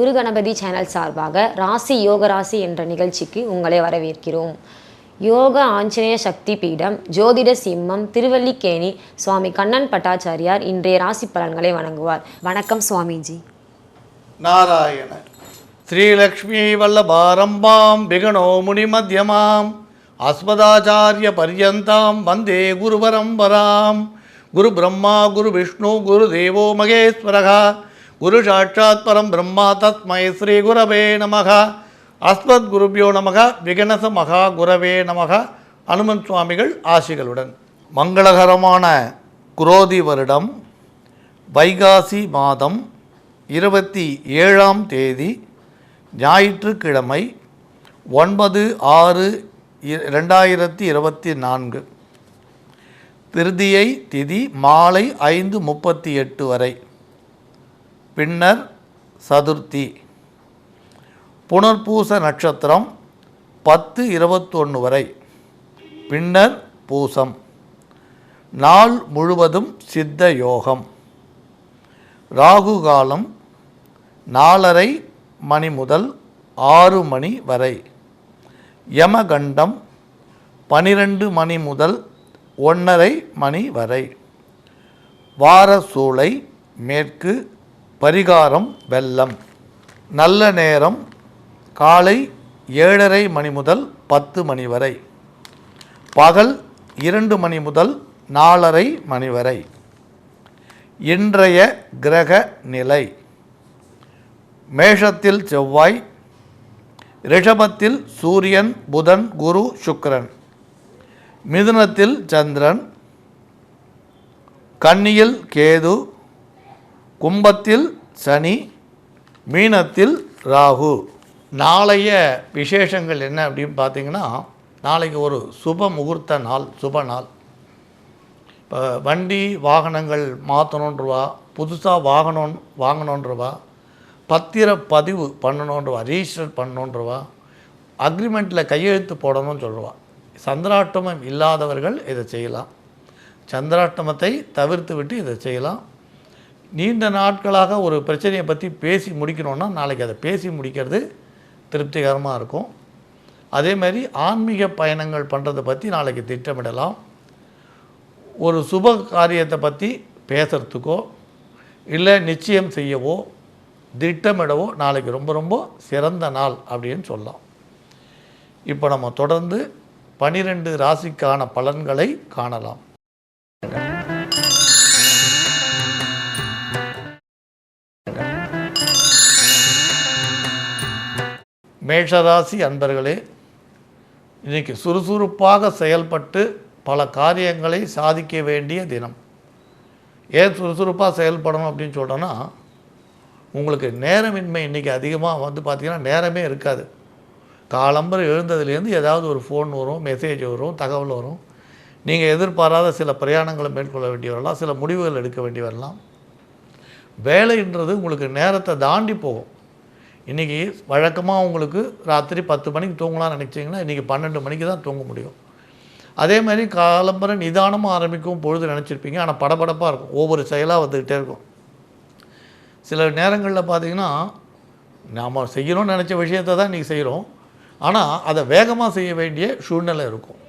குரு Ganapathi channel சார்பாக ராசி யோக ராசி என்ற நிகழ்ச்சிக்கு உங்களை வரவேற்கிறோம். யோக ஆஞ்சநேய சக்தி பீடம் ஜோதிட சிம்மம் திருவல்லிக்கேணி சுவாமி கண்ணன் பட்டாச்சாரியார் இன்றைய ராசி பலன்களை வணங்குவார். வணக்கம் சுவாமிஜி. நாராயண. ஸ்ரீலக்ஷ்மி வல்லபாரம்பாம் முனி மத்தியமாம் அஸ்மதாச்சாரிய பர்யந்தாம் வந்தே குருபரம்பராம். குரு பிரம்மா குரு விஷ்ணு குரு தேவோ மகேஸ்வரகா. குரு சாட்சாத் பரம் பிரம்மா தஸ்மை ஸ்ரீ குரவே நமக. அஸ்மத் குருபியோ நமக விகனச மகா குரவே நமக. அனுமன் சுவாமிகள் ஆசிகளுடன். மங்களகரமான குரோதி வருடம் வைகாசி மாதம் இருபத்தி ஏழாம் தேதி ஞாயிற்றுக்கிழமை ஒன்பது ஆறு இ- ரெண்டாயிரத்தி இருபத்தி நான்கு. திருதியை திதி மாலை ஐந்து முப்பத்தி எட்டு வரை. பின்னர் சதுர்த்தி. புனர்பூச நட்சத்திரம் பத்து இருபத்தொன்று வரை. பின்னர் பூசம். நாள் முழுவதும் சித்த யோகம். ராகு காலம் நாலரை மணி முதல் ஆறு மணி வரை. யமகண்டம் பனிரெண்டு மணி முதல் ஒன்றரை மணி வரை. வார சூளை மேற்கு பரிகாரம் வெள்ளம். நல்ல நேரம் காலை ஏழரை மணி முதல் பத்து மணி வரை. பகல் இரண்டு மணி முதல் நாலரை மணி வரை. இன்றைய கிரக நிலை. மேஷத்தில் செவ்வாய் ரிஷபத்தில் சூரியன் புதன் குரு சுக்கிரன். மிதுனத்தில் சந்திரன். கன்னியில் கேது கும்பத்தில் சனி மீனத்தில் ராகு. நாளைய விசேஷங்கள் என்ன அப்படின்னு பார்த்தீங்கன்னா நாளைக்கு ஒரு சுப முகூர்த்த நாள் சுப நாள். இப்போ வண்டி வாகனங்கள் மாற்றணுன்றவா புதுசாக வாகனம் வாங்கணுன்றவா பத்திர பதிவு பண்ணணுன்றவா ரிஜிஸ்டர் பண்ணணுன்றவா அக்ரிமெண்ட்டில் கையெழுத்து போடணும்னு சொல்லுவா சந்திராட்டமம் இல்லாதவர்கள் இதை செய்யலாம். சந்திராட்டமத்தை தவிர்த்து விட்டு இதை செய்யலாம். நீண்ட நாட்களாக ஒரு பிரச்சனையை பற்றி பேசி முடிக்கணும்னா நாளைக்கு அதை பேசி முடிக்கிறது திருப்திகரமாக இருக்கும். அதே மாதிரி ஆன்மீக பயணங்கள் பண்ணுறதை பற்றி நாளைக்கு திட்டமிடலாம். ஒரு சுப காரியத்தை பற்றி பேசுகிறதுக்கோ இல்லை நிச்சயம் செய்யவோ திட்டமிடவோ நாளைக்கு ரொம்ப ரொம்ப சிறந்த நாள் அப்படின்னு சொல்லலாம். இப்போ நம்ம தொடர்ந்து பனிரெண்டு ராசிக்கான பலன்களை காணலாம். மேஷராசி அன்பர்களே இன்னைக்கு சுறுசுறுப்பாக செயல்பட்டு பல காரியங்களை சாதிக்க வேண்டிய தினம். ஏன் சுறுசுறுப்பாக செயல்படணும் அப்படின்னு சொல்கிறேன்னா உங்களுக்கு நேரமின்மை இன்றைக்கி அதிகமாக வந்து பார்த்திங்கன்னா நேரமே இருக்காது. காலம்பரம் எழுந்ததுலேருந்து ஏதாவது ஒரு ஃபோன் வரும் மெசேஜ் வரும் தகவல் வரும். நீங்கள் எதிர்பாராத சில பிரயாணங்களை மேற்கொள்ள வேண்டி வரலாம் சில முடிவுகள் எடுக்க வேண்டி வரலாம். வேலைன்றது உங்களுக்கு நேரத்தை தாண்டி போகும். இன்றைக்கி வழக்கமாக உங்களுக்கு ராத்திரி பத்து மணிக்கு தூங்கலாம்னு நினச்சிங்கன்னா இன்றைக்கி பன்னெண்டு மணிக்கு தான் தூங்க முடியும். அதே மாதிரி காலம்பரை நிதானமாக ஆரம்பிக்கும் பொழுது நினச்சிருப்பீங்க. ஆனால் படபடப்பாக இருக்கும். ஒவ்வொரு செயலாக வந்துக்கிட்டே இருக்கும். சில நேரங்களில் பார்த்தீங்கன்னா நாம் செய்யணும்னு நினச்ச விஷயத்தை தான் இன்றைக்கி செய்கிறோம் ஆனால் அதை வேகமாக செய்ய வேண்டிய சூழ்நிலை இருக்கும்.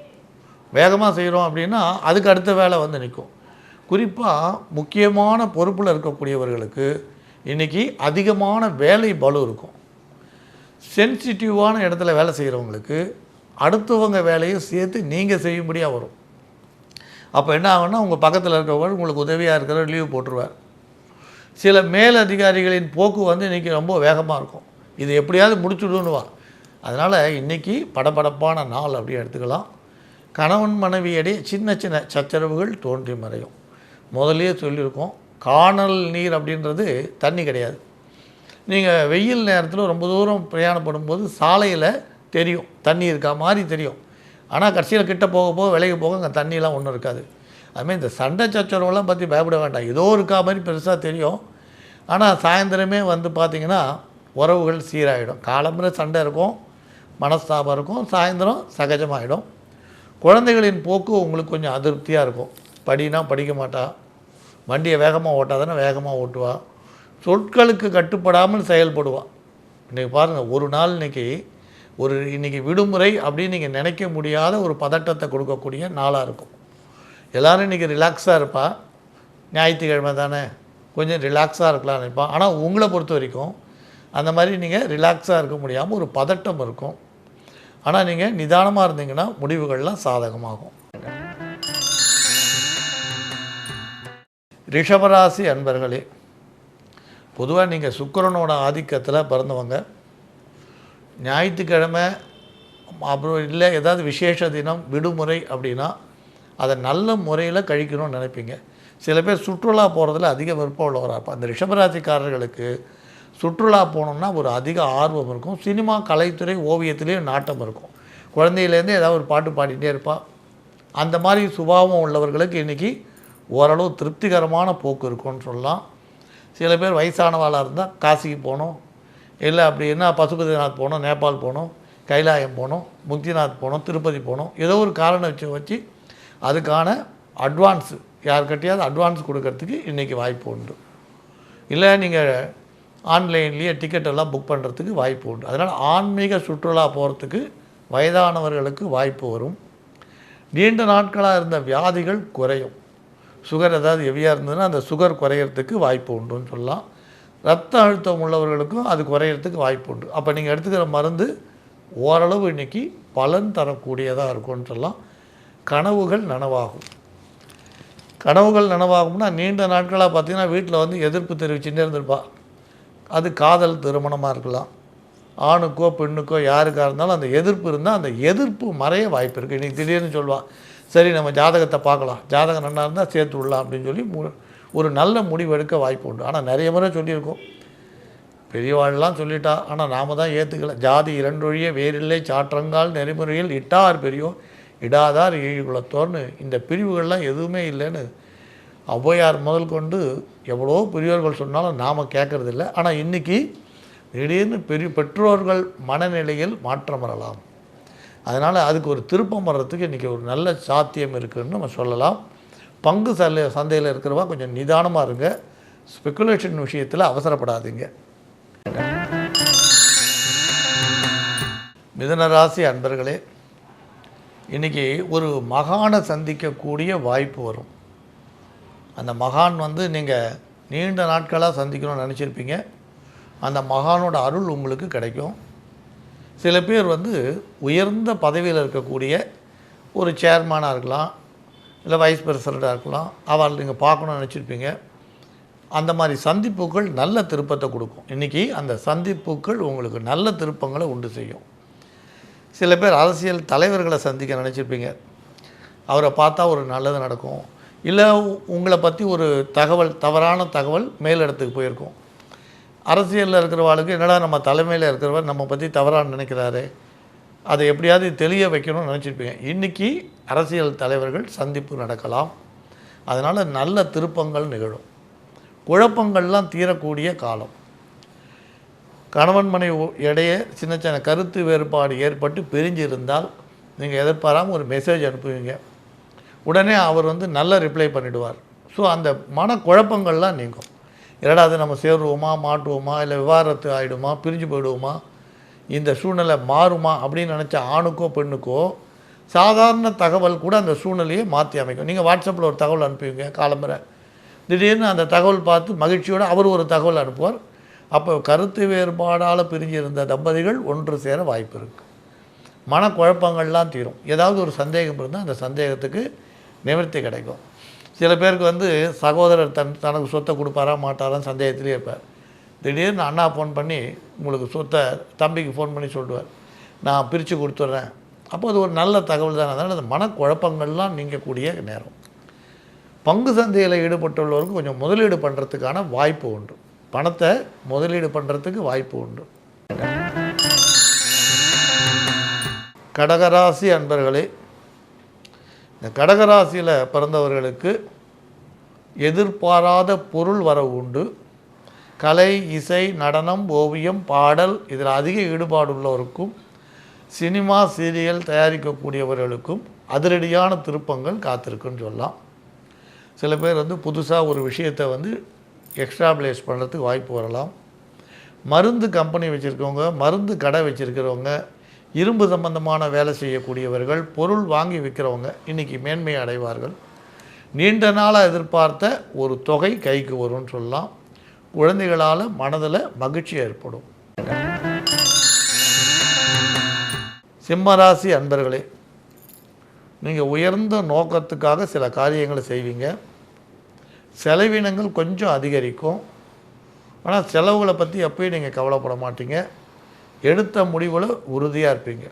வேகமாக செய்கிறோம் அப்படின்னா அதுக்கு அடுத்த வேலை வந்து நிற்கும். குறிப்பாக முக்கியமான பொறுப்பில் இருக்கக்கூடியவர்களுக்கு இன்றைக்கி அதிகமான வேலை பலு இருக்கும். சென்சிட்டிவான இடத்துல வேலை செய்கிறவங்களுக்கு அடுத்தவங்க வேலையும் சேர்த்து நீங்கள் செய்யும்படியாக வரும். அப்போ என்ன ஆகும்னா உங்கள் பக்கத்தில் இருக்கவங்க உங்களுக்கு உதவியாக இருக்கிற லீவ் போட்டுருவார். சில மேல் அதிகாரிகளின் போக்கு வந்து இன்றைக்கி ரொம்ப வேகமாக இருக்கும். இது எப்படியாவது முடிச்சுடுன்னுவா அதனால் இன்றைக்கி படபடப்பான நாள் அப்படி எடுத்துக்கலாம். கணவன் மனைவியிடையே சின்ன சின்ன சச்சரவுகள் தோன்றி மறையும். முதலே சொல்லியிருக்கோம் காணல் நீர் அப்படின்றது தண்ணி கிடையாது. நீங்கள் வெயில் நேரத்தில் ரொம்ப தூரம் பிரயாணப்படும் போது சாலையில் தெரியும். தண்ணி இருக்கா? மாதிரி தெரியும். ஆனால் கடைசியில் கிட்ட போக போக விலைக்கு போக அங்கே தண்ணியெலாம் ஒன்றும் இருக்காது. அதுமாதிரி இந்த சண்டை சச்சரவெல்லாம் பற்றி பயப்பட வேண்டாம். ஏதோ இருக்கா மாதிரி பெருசாக தெரியும். ஆனால் சாயந்தரமே வந்து பார்த்திங்கன்னா உறவுகள் சீராகிடும் காலம்புற சண்டை இருக்கும் மனஸ்தாபம் இருக்கும் சாயந்தரம் சகஜமாகிடும் குழந்தைகளின் போக்கு உங்களுக்கு கொஞ்சம் அதிருப்தியாக இருக்கும். படினா படிக்க மாட்டா. வண்டியை வேகமாக ஓட்டாதானே வேகமாக ஓட்டுவா? சொற்களுக்கு கட்டுப்படாமல் செயல்படுவா. இன்றைக்கி பாருங்கள் ஒரு நாள் இன்றைக்கி ஒரு இன்றைக்கி விடுமுறை அப்படின்னு நீங்கள் நினைக்க முடியாத ஒரு பதட்டத்தை கொடுக்கக்கூடிய நாளாக இருக்கும். எல்லோரும் இன்றைக்கி ரிலாக்ஸாக இருப்பா. ஞாயிற்றுக்கிழமை தானே. கொஞ்சம் ரிலாக்ஸாக இருக்கலாம் நினைப்பான் ஆனால் உங்களை பொறுத்த வரைக்கும் அந்த மாதிரி நீங்கள் ரிலாக்ஸாக இருக்க முடியாமல் ஒரு பதட்டம் இருக்கும். ஆனால் நீங்கள் நிதானமாக இருந்தீங்கன்னா முடிவுகள்லாம் சாதகமாகும். ரிஷபராசி அன்பர்களே பொதுவாக நீங்கள் சுக்கரனோட ஆதிக்கத்தில் பிறந்தவங்க. ஞாயிற்றுக்கிழமை அப்புறம் இல்லை ஏதாவது விசேஷ தினம் விடுமுறை அப்படின்னா அதை நல்ல முறையில் கழிக்கணும்னு நினைப்பீங்க. சில பேர் சுற்றுலா போகிறதுல அதிக விருப்பம் உள்ளவராக இருப்பாங்க அந்த ரிஷபராசிக்காரர்களுக்கு சுற்றுலா போகணுன்னா ஒரு அதிக ஆர்வம் இருக்கும். சினிமா கலைத்துறை ஓவியத்துலேயும் நாட்டம் இருக்கும். குழந்தையிலேருந்து ஏதாவது ஒரு பாட்டு பாடிட்டே இருப்பாள் அந்த மாதிரி சுபாவம் உள்ளவர்களுக்கு இன்றைக்கி ஓரளவு திருப்திகரமான போக்கு இருக்கும்னு சொல்லலாம். சில பேர் வயசானவாளாக இருந்தால் காசிக்கு போகணும். இல்லை அப்படின்னா பசுபதிநாத் போகணும் நேபாள் போகணும் கைலாயம் போகணும் முக்திநாத் போகணும் திருப்பதி போகணும். ஏதோ ஒரு காரணம் வச்சு வச்சு அதுக்கான அட்வான்ஸு யார்கிட்டயாவது அட்வான்ஸ் கொடுக்கறதுக்கு இன்றைக்கி வாய்ப்பு உண்டு. இல்லை நீங்கள் ஆன்லைன்லேயே டிக்கெட் எல்லாம் புக் பண்ணுறதுக்கு வாய்ப்பு உண்டு. அதனால் ஆன்மீக சுற்றுலா போகிறதுக்கு வயதானவர்களுக்கு வாய்ப்பு வரும். நீண்ட நாட்களாக இருந்த வியாதிகள் குறையும். சுகர் ஏதாவது ஹெவியாக இருந்ததுன்னா அந்த சுகர் குறையிறதுக்கு வாய்ப்பு உண்டுன்னு சொல்லலாம். ரத்த அழுத்தம் உள்ளவர்களுக்கும் அது குறையிறதுக்கு வாய்ப்பு உண்டு. அப்போ நீங்கள் எடுத்துக்கிற மருந்து ஓரளவு இன்றைக்கி பலன் தரக்கூடியதாக இருக்கும்னு சொல்லலாம். கனவுகள் நனவாகும். கனவுகள் நனவாகும்னா நீண்ட நாட்களாக பார்த்திங்கன்னா வீட்டில் வந்து எதிர்ப்பு தெரிவிச்சுட்டே இருந்திருப்பா. அது காதல் திருமணமாக இருக்கலாம். ஆணுக்கோ பெண்ணுக்கோ யாருக்காக இருந்தாலும் அந்த எதிர்ப்பு இருந்தால் அந்த எதிர்ப்பு மறைய வாய்ப்பு இருக்குது இன்றைக்கி திடீர்னு சொல்லுவாள் சரி நம்ம ஜாதகத்தை பார்க்கலாம். ஜாதகம் நல்லா இருந்தால் சேர்த்து விடலாம் அப்படின்னு சொல்லி மு- ஒரு நல்ல முடிவு எடுக்க வாய்ப்பு உண்டு. ஆனால் நிறைய முறை சொல்லியிருக்கோம். பெரியவாள்லாம் சொல்லிட்டா ஆனால் நாம் தான் ஏற்றுக்கல ஜாதி இரண்டொழிய வேறில்லை. சாற்றங்கால் நெறிமுறையில் இட்டார் பெரியோர் இடாதார் ஏழு குலத்தோர்னு. இந்த பிரிவுகள்லாம் எதுவுமே இல்லைன்னு ஔவையார் முதல் கொண்டு எவ்வளோ பெரியோர்கள் சொன்னாலும் நாம் கேட்குறதில்ல ஆனால் இன்றைக்கி திடீர்னு பெரிய பெற்றோர்கள் மனநிலையில் மாற்றம் வரலாம். அதனால் அதுக்கு ஒரு திருப்பம் வர்றதுக்கு இன்றைக்கி ஒரு நல்ல சாத்தியம் இருக்குதுன்னு நம்ம சொல்லலாம். பங்கு சந்தை சந்தையில் இருக்கிறவா கொஞ்சம் நிதானமாக இருங்க. ஸ்பெக்குலேஷன் விஷயத்தில் அவசரப்படாதீங்க. மிதனராசி அன்பர்களே இன்றைக்கி ஒரு மகானை சந்திக்கக்கூடிய வாய்ப்பு வரும். அந்த மகான் வந்து நீங்கள் நீண்ட நாட்களாக சந்திக்கணும்னு நினச்சிருப்பீங்க. அந்த மகானோட அருள் உங்களுக்கு கிடைக்கும். சில பேர் வந்து உயர்ந்த பதவியில் இருக்கக்கூடிய ஒரு சேர்மனாக இருக்கலாம் இல்லை வைஸ் பிரசிடண்ட்டாக இருக்கலாம் அவள் நீங்கள் பார்க்கணும்னு நினச்சிருப்பீங்க. அந்த மாதிரி சந்திப்புகள் நல்ல திருப்பத்தை கொடுக்கும். இன்றைக்கி அந்த சந்திப்புகள் உங்களுக்கு நல்ல திருப்பங்களை உண்டு செய்யும். சில பேர் அரசியல் தலைவர்களை சந்திக்க நினச்சிருப்பீங்க. அவரை பார்த்தா ஒரு நல்லது நடக்கும். இல்லை உங்களை பற்றி ஒரு தகவல் தவறான தகவல் மேலிடத்துக்கு போயிருக்கும். அரசியலில் இருக்கிறவாளுக்கு என்னடா நம்ம தலைமையில் இருக்கிறவர் நம்ம பற்றி தவறாக நினைக்கிறாரு? அதை எப்படியாவது தெளிய வைக்கணும்னு நினச்சிருப்பீங்க. இன்றைக்கி அரசியல் தலைவர்கள் சந்திப்பு நடக்கலாம். அதனால் நல்ல திருப்பங்கள் நிகழும். குழப்பங்கள்லாம் தீரக்கூடிய காலம். கணவன் மனைவி இடையே சின்ன சின்ன கருத்து வேறுபாடு ஏற்பட்டு பிரிஞ்சு இருந்தால் நீங்கள் எதிர்பாராமல் ஒரு மெசேஜ் அனுப்புவீங்க. உடனே அவர் வந்து நல்ல ரிப்ளை பண்ணிவிடுவார் ஸோ அந்த மன குழப்பங்கள்லாம் நீங்கும். இல்லைடா அது நம்ம சேருவோமா மாட்டுவோமா இல்லை விவாகரத்து ஆகிடுமா பிரிஞ்சு போயிடுவோமா இந்த சூழ்நிலை மாறுமா அப்படின்னு நினச்ச ஆணுக்கோ பெண்ணுக்கோ சாதாரண தகவல் கூட அந்த சூழ்நிலையை மாற்றி அமைக்கும். நீங்கள் வாட்ஸ்அப்பில் ஒரு தகவல் அனுப்புவீங்க காலம்பரை திடீர்னு அந்த தகவல் பார்த்து மகிழ்ச்சியோடு அவர் ஒரு தகவல் அனுப்புவார். அப்போ கருத்து வேறுபாடால் பிரிஞ்சிருந்த தம்பதிகள் ஒன்று சேர வாய்ப்பு இருக்குது மனக்குழப்பங்கள்லாம் தீரும். ஏதாவது ஒரு சந்தேகம் இருந்தால் அந்த சந்தேகத்துக்கு நிவர்த்தி கிடைக்கும். சில பேருக்கு வந்து சகோதரர் தன் தனக்கு சொத்தை கொடுப்பாரா மாட்டாரான்னு சந்தேகத்திலே இருப்பார். திடீர்னு அண்ணா ஃபோன் பண்ணி உங்களுக்கு சொத்தை தம்பிக்கு ஃபோன் பண்ணி சொல்லுவார். நான் பிரித்து கொடுத்துட்றேன். அப்போ அது ஒரு நல்ல தகவல் தானே. அதனால் அந்த மனக்குழப்பங்கள்லாம் நீங்கக்கூடிய நேரம். பங்கு சந்தையில் ஈடுபட்டுள்ளவருக்கு கொஞ்சம் முதலீடு பண்ணுறதுக்கான வாய்ப்பு உண்டு. பணத்தை முதலீடு பண்ணுறதுக்கு வாய்ப்பு உண்டு. கடகராசி அன்பர்களே இந்த கடகராசியில் பிறந்தவர்களுக்கு எதிர்பாராத பொருள் வர உண்டு. கலை இசை நடனம் ஓவியம் பாடல் இதில் அதிக ஈடுபாடு உள்ளவருக்கும் சினிமா சீரியல் தயாரிக்கக்கூடியவர்களுக்கும் அதிரடியான திருப்பங்கள் காத்திருக்குன்னு சொல்லலாம். சில பேர் வந்து புதுசாக ஒரு விஷயத்தை வந்து எக்ஸ்ட்ராபிளேஸ் பண்ணுறதுக்கு வாய்ப்பு வரலாம். மருந்து கம்பெனி வச்சுருக்கவங்க மருந்து கடை வச்சுருக்கிறவங்க இரும்பு சம்பந்தமான வேலை செய்யக்கூடியவர்கள் பொருள் வாங்கி விற்கிறவங்க இன்றைக்கி மேன்மை அடைவார்கள். நீண்ட நாளாக எதிர்பார்த்த ஒரு தொகை கைக்கு வரும்னு சொல்லலாம். குழந்தைகளால் மனதில் மகிழ்ச்சி ஏற்படும். சிம்மராசி அன்பர்களே நீங்கள் உயர்ந்த நோக்கத்துக்காக சில காரியங்களை செய்வீங்க. செலவினங்கள் கொஞ்சம் அதிகரிக்கும். ஆனால் செலவுகளை பற்றி எப்பயும் நீங்கள் கவலைப்பட மாட்டீங்க. எடுத்த முடிவில் உறுதியாக இருப்பீங்க.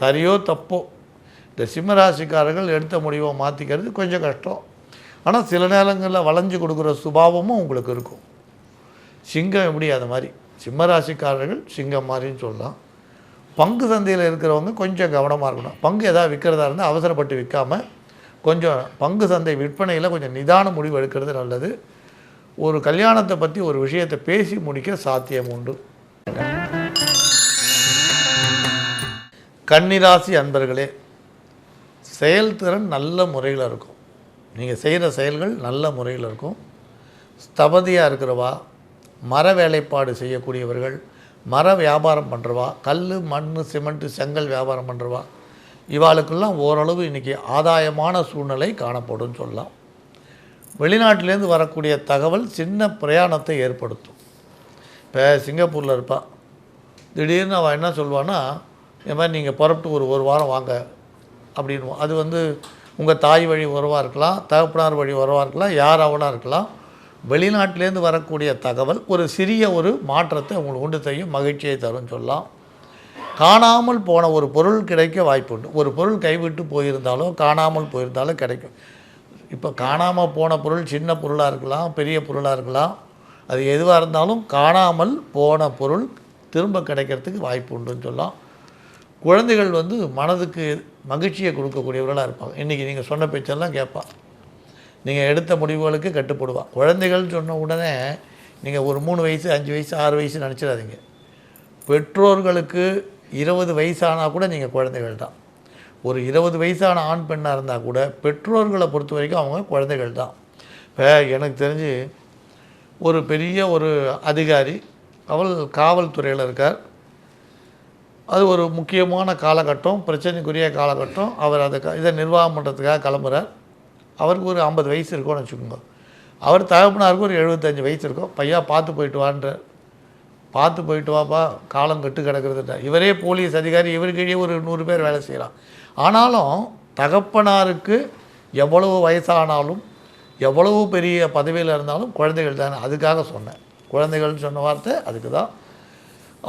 சரியோ தப்போ. இந்த சிம்மராசிக்காரர்கள் எடுத்த முடிவை மாற்றிக்கிறது கொஞ்சம் கஷ்டம். ஆனால் சில நேரங்களில் வளைஞ்சு கொடுக்குற சுபாவமும் உங்களுக்கு இருக்கும். சிங்கம் எப்படி? அது மாதிரி. சிம்மராசிக்காரர்கள் சிங்கம் மாதிரின்னு சொல்லலாம். பங்கு சந்தையில் இருக்கிறவங்க கொஞ்சம் கவனமாக இருக்கணும். பங்கு எதாவது விற்கிறதா இருந்தால் அவசரப்பட்டு விற்காமல் கொஞ்சம் பங்கு சந்தை விற்பனையில் கொஞ்சம் நிதான முடிவு எடுக்கிறது நல்லது. ஒரு கல்யாணத்தை பற்றி ஒரு விஷயத்தை பேசி முடிக்க சாத்தியம் உண்டு. கன்னிராசி அன்பர்களே செயல்திறன் நல்ல முறையில் இருக்கும். நீங்கள் செய்கிற செயல்கள் நல்ல முறையில் இருக்கும். ஸ்தபதியாக இருக்கிறவா மர வேலைப்பாடு செய்யக்கூடியவர்கள் மர வியாபாரம் பண்ணுறவா கல் மண் சிமெண்ட்டு செங்கல் வியாபாரம் பண்ணுறவா இவாளுக்கெல்லாம் ஓரளவு இன்றைக்கி ஆதாயமான சூழ்நிலை காணப்படும் சொல்லலாம். வெளிநாட்டிலேருந்து வரக்கூடிய தகவல் சின்ன பிரயாணத்தை ஏற்படுத்தும். இப்போ சிங்கப்பூரில் இருப்பாள் திடீர்னு அவள் என்ன சொல்வான்னா இந்த மாதிரி நீங்கள் புறப்பட்டு ஒரு ஒரு வாரம் வாங்க அப்படின்வோம். அது வந்து உங்கள் தாய் வழி உறவாக இருக்கலாம் தகப்பனார் வழி உறவாக இருக்கலாம் யாராவனாக இருக்கலாம். வெளிநாட்டிலேருந்து வரக்கூடிய தகவல் ஒரு சிறிய ஒரு மாற்றத்தை உங்களுக்கு உண்டு செய்யும் மகிழ்ச்சியை தரும் சொல்லலாம். காணாமல் போன ஒரு பொருள் கிடைக்க வாய்ப்பு உண்டு ஒரு பொருள் கைவிட்டு போயிருந்தாலோ காணாமல் போயிருந்தாலோ கிடைக்கும். இப்போ காணாமல் போன பொருள் சின்ன பொருளாக இருக்கலாம் பெரிய பொருளாக இருக்கலாம். அது எதுவாக இருந்தாலும் காணாமல் போன பொருள் திரும்ப கிடைக்கிறதுக்கு வாய்ப்பு உண்டுன்னு சொல்லலாம். குழந்தைகள் வந்து மனதுக்கு மகிழ்ச்சியை கொடுக்கக்கூடியவர்களாக இருப்பாங்க. இன்றைக்கி நீங்கள் சொன்ன பேச்செல்லாம் கேட்பா. நீங்கள் எடுத்த முடிவுகளுக்கு கட்டுப்படுவான் குழந்தைகள் சொன்ன உடனே நீங்கள் ஒரு மூணு வயசு அஞ்சு வயசு ஆறு வயசு நினச்சிடாதீங்க. பெற்றோர்களுக்கு இருபது வயசானால் கூட நீங்கள் குழந்தைகள் தான். ஒரு இருபது வயசான ஆண் பெண்ணாக இருந்தால் கூட பெற்றோர்களை பொறுத்த வரைக்கும் அவங்க குழந்தைகள் தான். இப்போ எனக்கு தெரிஞ்சு ஒரு பெரிய ஒரு அதிகாரி அவள் காவல்துறையில் இருக்கார். அது ஒரு முக்கியமான காலகட்டம் பிரச்சனைக்குரிய காலகட்டம். அவர் அதை இதை நிர்வாகம் பண்ணுறதுக்காக கிளம்புறார். அவருக்கு ஒரு ஐம்பது வயசு இருக்கும்னு வச்சுக்கோங்க. அவர் தகப்பனாருக்கு ஒரு எழுபத்தஞ்சு வயசு இருக்கும். பையா பார்த்து போயிட்டு வான்றார் பார்த்து போயிட்டு வாப்பா. காலம் கெட்டு கிடக்கிறதுட்ட இவரே போலீஸ் அதிகாரி. இவருக்கிடையே ஒரு நூறு பேர் வேலை செய்கிறான் ஆனாலும் தகப்பனாருக்கு எவ்வளவு வயசானாலும் எவ்வளவு பெரிய பதவியில் இருந்தாலும் குழந்தைகள் தானே. அதுக்காக சொன்னேன். குழந்தைகள்னு சொன்ன வார்த்தை அதுக்கு தான்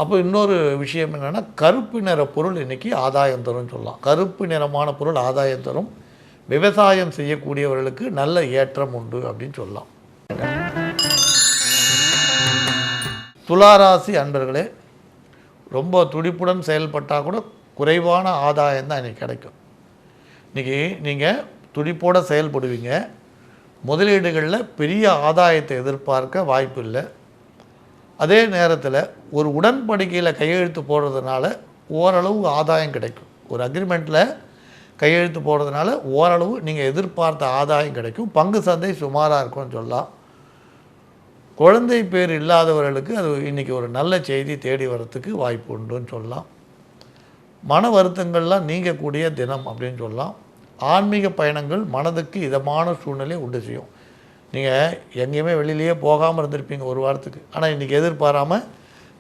அப்போ இன்னொரு விஷயம் என்னென்னா கருப்பு நிற பொருள் இன்றைக்கி ஆதாயம் தரும்னு சொல்லலாம். கருப்பு நிறமான பொருள் ஆதாயம் தரும். விவசாயம் செய்யக்கூடியவர்களுக்கு நல்ல ஏற்றம் உண்டு அப்படின்னு சொல்லலாம். துளாராசி அன்பர்களே ரொம்ப துடிப்புடன் செயல்பட்டால் கூட குறைவான ஆதாயம் தான் இன்றைக்கி கிடைக்கும். இன்றைக்கி நீங்கள் துடிப்போட செயல்படுவீங்க. முதலீடுகளில் பெரிய ஆதாயத்தை எதிர்பார்க்க வாய்ப்பு இல்லை. அதே நேரத்தில் ஒரு உடன்படிக்கையில் கையெழுத்து போடுறதுனால ஓரளவு ஆதாயம் கிடைக்கும். ஒரு அக்ரிமெண்ட்டில் கையெழுத்து போடுறதுனால ஓரளவு நீங்கள் எதிர்பார்த்த ஆதாயம் கிடைக்கும். பங்கு சந்தை சுமாராக இருக்கும்னு சொல்லலாம். குழந்தை பேர் இல்லாதவர்களுக்கு அது இன்றைக்கி ஒரு நல்ல செய்தி தேடி வரத்துக்கு வாய்ப்பு உண்டுன்னு சொல்லலாம். மன வருத்தங்கள்லாம் நீங்கக்கூடிய தினம் அப்படின்னு சொல்லலாம். ஆன்மீக பயணங்கள் மனதுக்கு இதமான சூழ்நிலையை உண்டு செய்யும். நீங்கள் எங்கேயுமே வெளியிலேயே போகாமல் இருந்திருப்பீங்க ஒரு வாரத்துக்கு. ஆனால் இன்றைக்கி எதிர்பாராமல்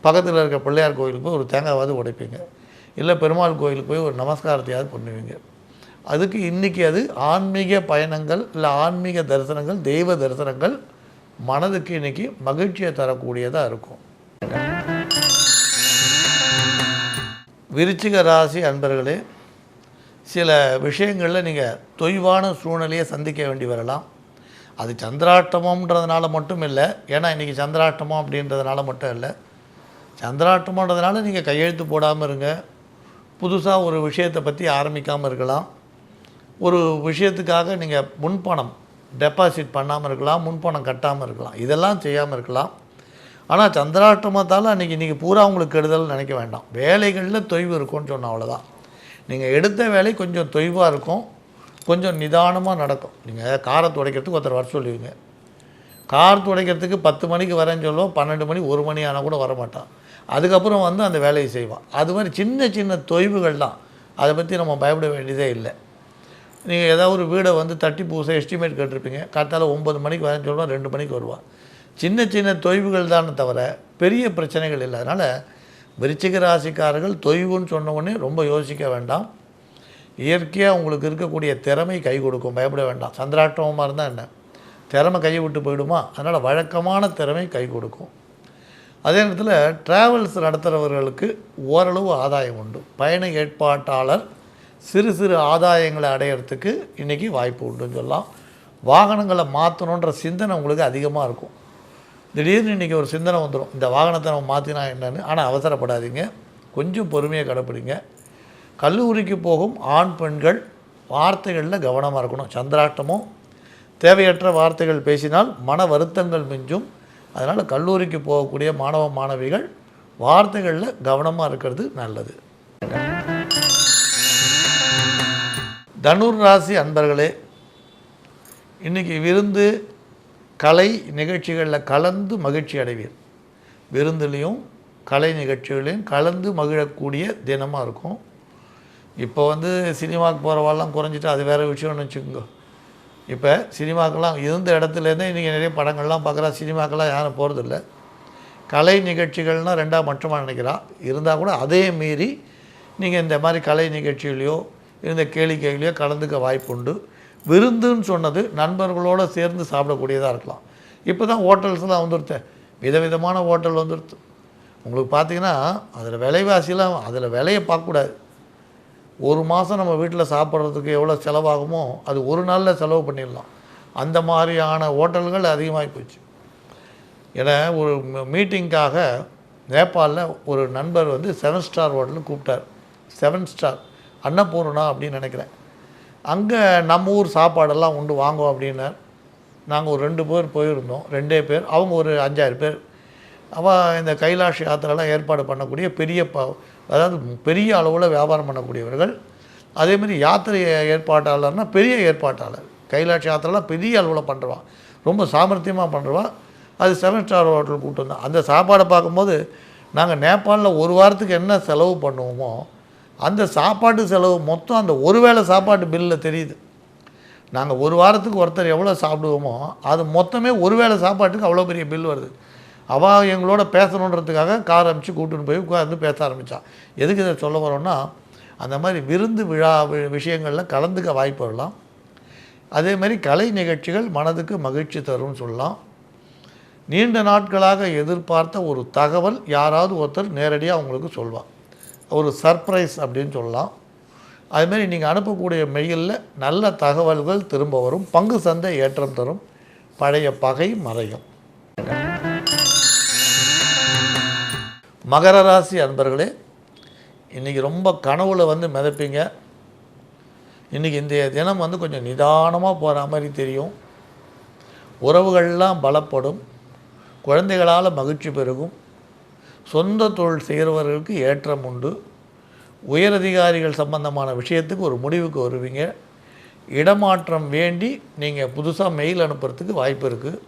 பக்கத்தில் இருக்க பிள்ளையார் கோயிலுக்கு போய் ஒரு தேங்காவது உடைப்பீங்க. இல்லை பெருமாள் கோயிலுக்கு போய் ஒரு நமஸ்காரத்தையாவது பண்ணுவீங்க. அதுக்கு இன்றைக்கி அது ஆன்மீக பயணங்கள் இல்லை ஆன்மீக தரிசனங்கள் தெய்வ தரிசனங்கள் மனதுக்கு இன்றைக்கி மகிழ்ச்சியை தரக்கூடியதாக இருக்கும். விருச்சிக ராசி அன்பர்களே சில விஷயங்களில் நீங்கள் தொய்வான சூழ்நிலையை சந்திக்க வேண்டி வரலாம். அது சந்திராட்டமோன்றதுனால மட்டும் இல்லை. ஏன்னா இன்றைக்கி சந்திராஷ்டமம் அப்படின்றதுனால மட்டும் இல்லை. சந்திராட்டமோன்றதுனால நீங்கள் கையெழுத்து போடாமல் இருங்க. புதுசாக ஒரு விஷயத்தை பற்றி ஆரம்பிக்காமல் இருக்கலாம். ஒரு விஷயத்துக்காக நீங்கள் முன்பணம் டெபாசிட் பண்ணாமல் இருக்கலாம். முன்பணம் கட்டாமல் இருக்கலாம். இதெல்லாம் செய்யாமல் இருக்கலாம். ஆனால் சந்திராஷ்டமத்தால் அன்றைக்கி இன்றைக்கி பூரா உங்களுக்கு கெடுதல் நினைக்க வேண்டாம். வேலைகளில் தொய்வு இருக்கும்னு சொன்னால் அவ்வளோதான் நீங்கள் எடுத்த வேலை கொஞ்சம் தொய்வாக இருக்கும். கொஞ்சம் நிதானமாக நடக்கும். நீங்கள் காரை துடைக்கிறதுக்கு ஒருத்தர் வர சொல்லுவீங்க. கார் துடைக்கிறதுக்கு பத்து மணிக்கு வரேன்னு சொல்லுவோம். பன்னெண்டு மணி ஒரு மணி ஆனால் கூட வரமாட்டான். அதுக்கப்புறம் வந்து அந்த வேலையை செய்வான். அது மாதிரி சின்ன சின்ன தொய்வுகள் தான் அதை பற்றி நம்ம பயப்பட வேண்டியதே இல்லை. நீங்கள் ஏதாவது ஒரு வீடை வந்து தட்டி பூசை எஸ்டிமேட் கேட்டிருப்பீங்க. காத்தால ஒம்பது மணிக்கு வரேன்னு சொல்லுவான் ரெண்டு மணிக்கு வருவான். சின்ன சின்ன தொய்வுகள் தானே தவிர பெரிய பிரச்சனைகள் இல்லை அதனால் விருச்சிக ராசிக்காரர்கள் தொய்வுன்னு சொன்ன உடனே ரொம்ப யோசிக்க வேண்டாம். இயற்கையாக உங்களுக்கு இருக்கக்கூடிய திறமை கை கொடுக்கும். பயப்பட வேண்டாம். சந்திராட்டமாக இருந்தால் என்ன? திறமை கையை விட்டு போயிடுமா? அதனால் வழக்கமான திறமை கை கொடுக்கும். அதே நேரத்தில் ட்ராவல்ஸ் நடத்துகிறவர்களுக்கு ஓரளவு ஆதாயம் உண்டு. பயண ஏற்பாட்டாளர் சிறு சிறு ஆதாயங்களை அடையிறதுக்கு இன்றைக்கி வாய்ப்பு உண்டுன்னு சொல்லலாம். வாகனங்களை மாற்றணுன்ற சிந்தனை உங்களுக்கு அதிகமாக இருக்கும். திடீர்னு இன்றைக்கி ஒரு சிந்தனை வந்துடும் இந்த வாகனத்தை நம்ம மாற்றினா என்னென்னு? ஆனால் அவசரப்படாதீங்க. கொஞ்சம் பொறுமையாக கடைப்பிடிங்க கல்லூரிக்கு போகும் ஆண் பெண்கள் வார்த்தைகளில் கவனமாக இருக்கணும். சந்திராட்டமும் தேவையற்ற வார்த்தைகள் பேசினால் மன வருத்தங்கள் மிஞ்சும். அதனால் கல்லூரிக்கு போகக்கூடிய மாணவ மாணவிகள் வார்த்தைகளில் கவனமாக இருக்கிறது நல்லது. தனுர் ராசி அன்பர்களே இன்றைக்கி விருந்து கலை நிகழ்ச்சிகளில் கலந்து மகிழ்ச்சி அடைவீர். விருந்துலேயும் கலை நிகழ்ச்சிகளையும் கலந்து மகிழக்கூடிய தினமாக இருக்கும். இப்போ வந்து சினிமாவுக்கு போகிறவாள்லாம் குறைஞ்சிட்டு அது வேறு விஷயம்னு வச்சுக்கோங்க. இப்போ சினிமாக்கெல்லாம் இருந்த இடத்துலேருந்தே இன்றைக்கி நிறைய படங்கள்லாம் பார்க்குறா சினிமாக்கெல்லாம் யாரும் போகிறதில்ல கலை நிகழ்ச்சிகள்னால் ரெண்டாக மட்டுமா நினைக்கிறான் இருந்தால் கூட அதே மீறி நீங்கள் இந்த மாதிரி கலை நிகழ்ச்சிகளையோ இருந்த கேளிக்கைகளையோ கலந்துக்க வாய்ப்பு உண்டு விருந்துன்னு சொன்னது நண்பர்களோடு சேர்ந்து சாப்பிடக்கூடியதாக இருக்கலாம். இப்போ தான் ஹோட்டல்ஸ்லாம் வந்துருத்தேன் விதவிதமான ஹோட்டல் வந்துருத்து உங்களுக்கு பார்த்தீங்கன்னா அதில் விலைவாசிலாம் அதில் விலையை பார்க்கக்கூடாது. ஒரு மாதம் நம்ம வீட்டில் சாப்பிட்றதுக்கு எவ்வளோ செலவாகுமோ அது ஒரு நாளில் செலவு பண்ணிடலாம். அந்த மாதிரியான ஹோட்டல்கள் அதிகமாகி போச்சு. ஏன்னா ஒரு மீட்டிங்க்காக நேபாளில் ஒரு நண்பர் வந்து செவன் ஸ்டார் ஹோட்டலுக்கு கூப்பிட்டார். Seven star. அன்னபூர்ணா அப்படின்னு நினைக்கிறேன். அங்கே நம்ம ஊர் சாப்பாடெல்லாம் உண்டு வாங்குவோம் அப்படின்னார். நாங்கள் ஒரு ரெண்டு பேர் போயிருந்தோம். ரெண்டே பேர். அவங்க ஒரு அஞ்சாறு பேர். அவள் இந்த கைலாஷ் யாத்திரைலாம் ஏற்பாடு பண்ணக்கூடிய பெரிய ப அதாவது பெரிய அளவில் வியாபாரம் பண்ணக்கூடியவர்கள். அதேமாதிரி யாத்திரை ஏற்பாட்டாளர்னால் பெரிய ஏற்பாட்டாளர். கைலாஷ் யாத்திரெல்லாம் பெரிய அளவில் பண்ணுறான் ரொம்ப சாமர்த்தியமாக பண்ணுறவா அது செவன் ஸ்டார் ஹோட்டல் கூப்பிட்டு வந்தோம் அந்த சாப்பாடை பார்க்கும்போது நாங்கள் நேபாளில் ஒரு வாரத்துக்கு என்ன செலவு பண்ணுவோமோ அந்த சாப்பாட்டு செலவு மொத்தம் அந்த ஒரு வேளை சாப்பாட்டு பில்லில் தெரியுது. நாங்கள் ஒரு வாரத்துக்கு ஒருத்தர் எவ்வளோ சாப்பிடுவோமோ அது மொத்தமே ஒரு வேளை சாப்பாட்டுக்கு அவ்வளோ பெரிய பில் வருது. அவள் எங்களோட பேசணுன்றதுக்காக கார் அனுப்பிச்சு கூட்டின்னு போய் உட்காந்து பேச ஆரம்பித்தான் எதுக்கு இதை சொல்ல வரோன்னா அந்த மாதிரி விருந்து விழா விஷயங்களில் கலந்துக்க வாய்ப்பு வரலாம். அதே மாதிரி கலை நிகழ்ச்சிகள் மனதுக்கு மகிழ்ச்சி தரும்னு சொல்லலாம். நீண்ட நாட்களாக எதிர்பார்த்த ஒரு தகவல் யாராவது ஒருத்தர் நேரடியாக அவங்களுக்கு சொல்வார். ஒரு சர்ப்ரைஸ் அப்படின்னு சொல்லலாம். அதுமாரி நீங்கள் அனுப்பக்கூடிய மெயிலில் நல்ல தகவல்கள் திரும்ப வரும். பங்கு சந்தை ஏற்றம் தரும். பழைய பகை மறையும். மகர ராசி அன்பர்களே இன்றைக்கி ரொம்ப கனவுல வந்து மிதப்பீங்க. இன்றைக்கி இந்த தினம் வந்து கொஞ்சம் நிதானமாக போகிற மாதிரி தெரியும். உறவுகள்லாம் பலப்படும். குழந்தைகளால் மகிழ்ச்சி பெருகும். சொந்த தொழில் செய்கிறவர்களுக்கு ஏற்றம் உண்டு. உயரதிகாரிகள் சம்பந்தமான விஷயத்துக்கு ஒரு முடிவுக்கு வருவீங்க. இடமாற்றம் வேண்டி நீங்கள் புதுசாக மெயில் அனுப்புகிறதுக்கு வாய்ப்பு இருக்குது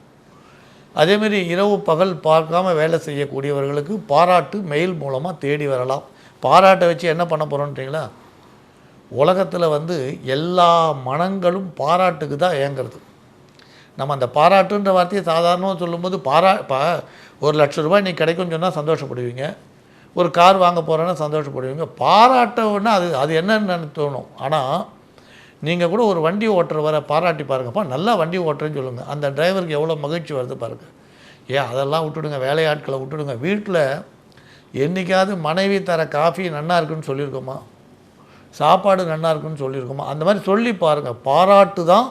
அதேமாரி இரவு பகல் பார்க்காம வேலை செய்யக்கூடியவர்களுக்கு பாராட்டு மெயில் மூலமாக தேடி வரலாம். பாராட்டை வச்சு என்ன பண்ண போகிறோன்றீங்களா உலகத்தில் வந்து எல்லா மனங்களும் பாராட்டுக்கு தான் ஏங்குறது. நம்ம அந்த பாராட்டுன்ற வார்த்தையை சாதாரணமாக சொல்லும்போது பாரா பா ஒரு லட்ச ரூபாய் நீ கிடைக்கும்னு சொன்னால் சந்தோஷப்படுவீங்க. ஒரு கார் வாங்க போகிறேன்னா சந்தோஷப்படுவீங்க. பாராட்டவுன்னா அது அது என்னன்னு தோணும் ஆனால் நீங்கள் கூட ஒரு வண்டி ஓட்டுற வர பாராட்டி பாருங்கப்பா நல்லா வண்டி ஓட்டுறேன்னு சொல்லுங்கள் அந்த டிரைவருக்கு எவ்வளோ மகிழ்ச்சி வருது பாருங்கள் ஏன் அதெல்லாம் விட்டுடுங்க வேலையாட்களை விட்டுடுங்க. வீட்டில் என்றைக்காவது மனைவி தர காஃபி நன்னா இருக்குன்னு சொல்லியிருக்கோமா? சாப்பாடு நன்னா இருக்குன்னு சொல்லியிருக்கோமா? அந்த மாதிரி சொல்லி பாருங்கள் பாராட்டு தான்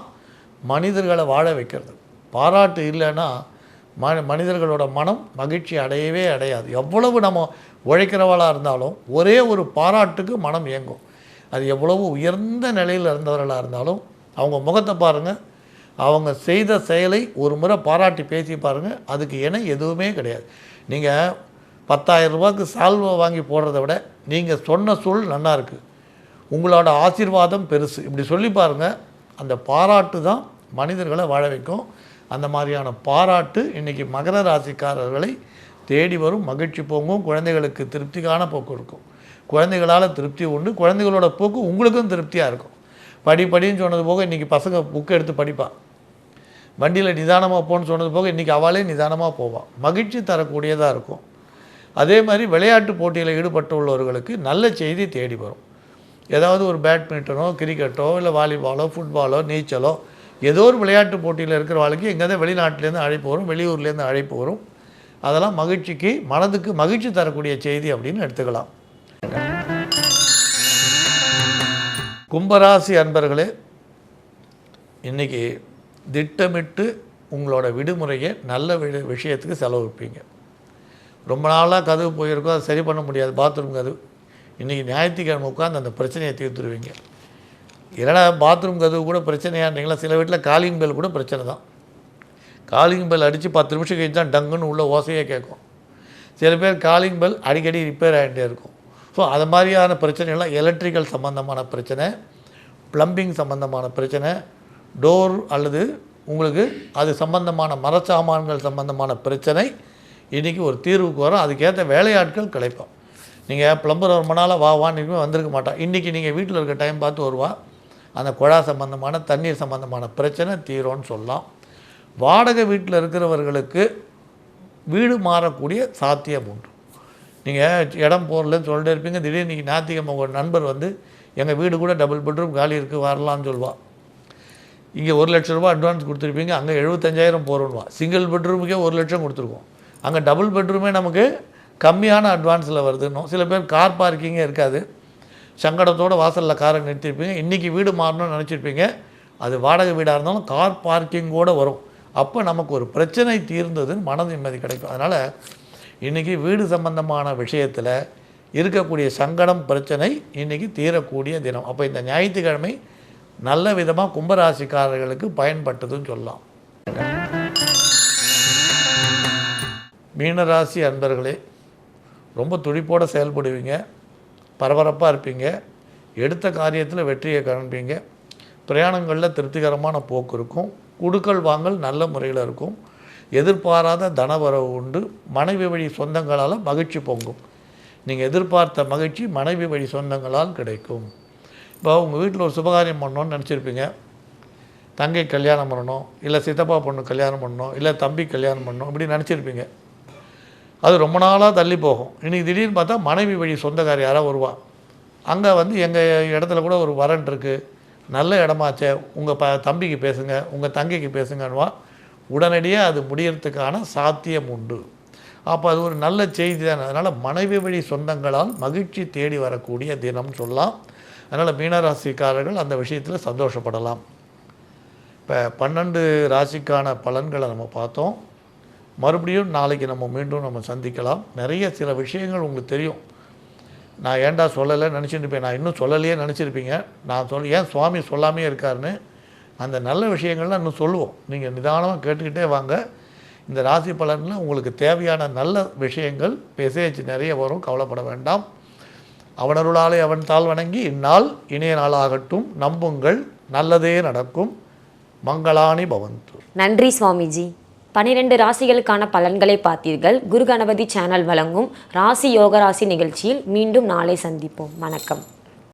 மனிதர்களை வாழ வைக்கிறது. பாராட்டு இல்லைன்னா ம மனிதர்களோட மனம் மகிழ்ச்சி அடையவே அடையாது. எவ்வளவு நம்ம உழைக்கிறவளாக இருந்தாலும் ஒரே ஒரு பாராட்டுக்கு மனம் இயங்கும். அது எவ்வளவு உயர்ந்த நிலையில் இருந்தவர்களாக இருந்தாலும் அவங்க முகத்தை பாருங்கள் அவங்க செய்த செயலை ஒரு முறை பாராட்டி பேசி பாருங்கள் அதுக்கு என எதுவுமே கிடையாது. நீங்கள் பத்தாயிரம் ரூபாய்க்கு சால்வை வாங்கி போடுறத விட நீங்கள் சொன்ன சொல் நல்லா இருக்குது உங்களோட ஆசீர்வாதம் பெருசு. இப்படி சொல்லி பாருங்கள் அந்த பாராட்டு தான் மனிதர்களை வாழ வைக்கும். அந்த மாதிரியான பாராட்டு இன்றைக்கி மகர ராசிக்காரர்களை தேடி வரும். மகிழ்ச்சி போங்கும். குழந்தைகளுக்கு திருப்திக்கான போக்கு இருக்கும். குழந்தைகளால் திருப்தி உண்டு. குழந்தைகளோட போக்கு உங்களுக்கும் திருப்தியாக இருக்கும். படி படின்னு சொன்னது போக இன்றைக்கி பசங்க புக்கை எடுத்து படிப்பான் வண்டியில் நிதானமாக போன்னு சொன்னது போக இன்றைக்கி அவளே நிதானமாக போவான் மகிழ்ச்சி தரக்கூடியதாக இருக்கும். அதே மாதிரி விளையாட்டு போட்டியில் ஈடுபட்டுள்ளவர்களுக்கு நல்ல செய்தி தேடி வரும். ஏதாவது ஒரு பேட்மிண்டனோ கிரிக்கெட்டோ இல்லை வாலிபாலோ ஃபுட்பாலோ நீச்சலோ ஏதோ ஒரு விளையாட்டு போட்டியில் இருக்கிற வாழ்க்கை எங்கேயாவது வெளிநாட்டிலேருந்து அழைப்பு வரும் வெளியூர்லேருந்து அழைப்பு வரும். அதெல்லாம் மகிழ்ச்சிக்கு மனதுக்கு மகிழ்ச்சி தரக்கூடிய செய்தி அப்படின்னு எடுத்துக்கலாம். கும்பராசி அன்பர்களே இன்றைக்கி திட்டமிட்டு உங்களோட விடுமுறையை நல்ல வி விஷயத்துக்கு செலவிப்பீங்க ரொம்ப நாளாக கதவு போயிருக்கோம் அதை சரி பண்ண முடியாது பாத்ரூம் கதவு. இன்றைக்கி ஞாயிற்றுக்கிழமை உட்காந்து அந்த பிரச்சனையை தீர்த்துருவீங்க. என்னடா பாத்ரூம் கதவு கூட பிரச்சனையான்றீங்களா? சில வீட்டில் காலிங் பெல் கூட பிரச்சனை தான். காலிங் பெல் அடித்து பத்து நிமிஷம் கழிச்சு தான் டங்குன்னு உள்ள ஓசையே கேட்கும். சில பேர் காலிங் பெல் அடிக்கடி ரிப்பேர் ஆகிட்டே இருக்கும். ஸோ அது மாதிரியான பிரச்சனைகள்லாம் எலக்ட்ரிக்கல் சம்மந்தமான பிரச்சனை ப்ளம்பிங் சம்மந்தமான பிரச்சனை டோர் அல்லது உங்களுக்கு அது சம்பந்தமான மரச்சாமான்கள் சம்பந்தமான பிரச்சனை இன்றைக்கி ஒரு தீர்வுக்கு வரும். அதுக்கேற்ற வேலையாட்கள் கிடைப்போம். நீங்கள் ப்ளம்பர் ஒரு மணால வா வான்னு வந்திருக்க மாட்டான் இன்றைக்கி நீங்கள் வீட்டில் இருக்க டைம் பார்த்து வருவா. அந்த குழா சம்பந்தமான தண்ணீர் சம்பந்தமான பிரச்சனை தீரும்னு சொல்லலாம். வாடகை வீட்டில் இருக்கிறவர்களுக்கு வீடு மாறக்கூடிய சாத்தியம் உண்டு. நீங்கள் இடம் போடலன்னு சொல்லிட்டே இருப்பீங்க. திடீர்னு இன்றைக்கி ஞாயிற்றுக்கிழமை உங்கள் நண்பர் வந்து எங்கள் வீடு கூட டபுள் பெட்ரூம் காலி இருக்குது வரலான்னு சொல்லுவாள் இங்கே ஒரு லட்ச ரூபா அட்வான்ஸ் கொடுத்துருப்பீங்க அங்கே எழுபத்தஞ்சாயிரம் போகிறோன்னுவா சிங்கிள் பெட்ரூமுக்கே ஒரு லட்சம் கொடுத்துருக்கோம். அங்கே டபுள் பெட்ரூமே நமக்கு கம்மியான அட்வான்ஸில் வருதுன்னும். சில பேர் கார் பார்க்கிங்கே இருக்காது. சங்கடத்தோட வாசலில் காரை நிறுத்திருப்பீங்க. இன்றைக்கி வீடு மாறணும்னு நினச்சிருப்பீங்க. அது வாடகை வீடாக இருந்தாலும் கார் பார்க்கிங்கோடு வரும். அப்போ நமக்கு ஒரு பிரச்சனை தீர்ந்ததுன்னு மன நிம்மதி கிடைக்கும். அதனால் இன்றைக்கி வீடு சம்பந்தமான விஷயத்தில் இருக்கக்கூடிய சங்கடம் பிரச்சனை இன்றைக்கி தீரக்கூடிய தினம். அப்போ இந்த ஞாயிற்றுக்கிழமை நல்ல விதமாக கும்பராசிக்காரர்களுக்கு பயன்பட்டதுன்னு சொல்லலாம். மீனராசி அன்பர்களே ரொம்ப துடிப்போடு செயல்படுவீங்க பரபரப்பாக இருப்பீங்க எடுத்த காரியத்தில் வெற்றியை காண்பீங்க பிரயாணங்களில் திருப்திகரமான போக்கு இருக்கும் குடுக்கல் வாங்கல் நல்ல முறையில் இருக்கும். எதிர்பாராத தனவரவு உண்டு. மனைவி வழி சொந்தங்களால் மகிழ்ச்சி பொங்கும். நீங்கள் எதிர்பார்த்த மகிழ்ச்சி மனைவி வழி சொந்தங்களால் கிடைக்கும். இப்போ உங்கள் வீட்டில் ஒரு சுபகாரியம் பண்ணணும்னு நினச்சிருப்பீங்க. தங்கை கல்யாணம் பண்ணணும் இல்லை சித்தப்பா பொண்ணு கல்யாணம் பண்ணணும் இல்லை தம்பி கல்யாணம் பண்ணணும் இப்படி நினச்சிருப்பீங்க. அது ரொம்ப நாளாக தள்ளி போகும். இன்றைக்கி திடீர்னு பார்த்தா மனைவி வழி சொந்தக்காரி யாராவது வருவா. அங்கே வந்து எங்கள் இடத்துல கூட ஒரு வரன் இருக்குது நல்ல இடமாச்சே உங்கள் ப தம்பிக்கு பேசுங்க உங்கள் தங்கைக்கு பேசுங்கன்னுவா. உடனடியாக அது முடியறதுக்கான சாத்தியம் உண்டு. அப்போ அது ஒரு நல்ல செய்தி தான். அதனால் மனைவி வழி சொந்தங்களால் மகிழ்ச்சி தேடி வரக்கூடிய தினம் சொல்லலாம். அதனால் மீனராசிக்காரர்கள் அந்த விஷயத்தில் சந்தோஷப்படலாம். இப்போ பன்னெண்டு ராசிக்கான பலன்களை நம்ம பார்த்தோம். மறுபடியும் நாளைக்கு நம்ம மீண்டும் நம்ம சந்திக்கலாம். நிறைய சில விஷயங்கள் உங்களுக்கு தெரியும். நான் ஏன்டா சொல்லலை நினச்சிட்டு நான் இன்னும் சொல்லலையே நினச்சிருப்பீங்க. நான் சொல் ஏன் சுவாமி சொல்லாமே இருக்காருன்னு அந்த நல்ல விஷயங்கள்லாம் இன்னும் சொல்லுவோம். நீங்கள் நிதானமாக கேட்டுக்கிட்டே வாங்க. இந்த ராசி பலனில் உங்களுக்கு தேவையான நல்ல விஷயங்கள் மெசேஜ் நிறைய வரும் கவலைப்பட வேண்டாம். அவனருளாலே அவன் தாள் வணங்கி இந்நாள் இணைய நாளாகட்டும். நம்புங்கள் நல்லதே நடக்கும். மங்களானி பவந்து நன்றி சுவாமிஜி. பனிரெண்டு ராசிகளுக்கான பலன்களை பார்த்தீர்கள். குரு கணபதி சேனல் வழங்கும் ராசி யோகராசி நிகழ்ச்சியில் மீண்டும் நாளை சந்திப்போம். வணக்கம்.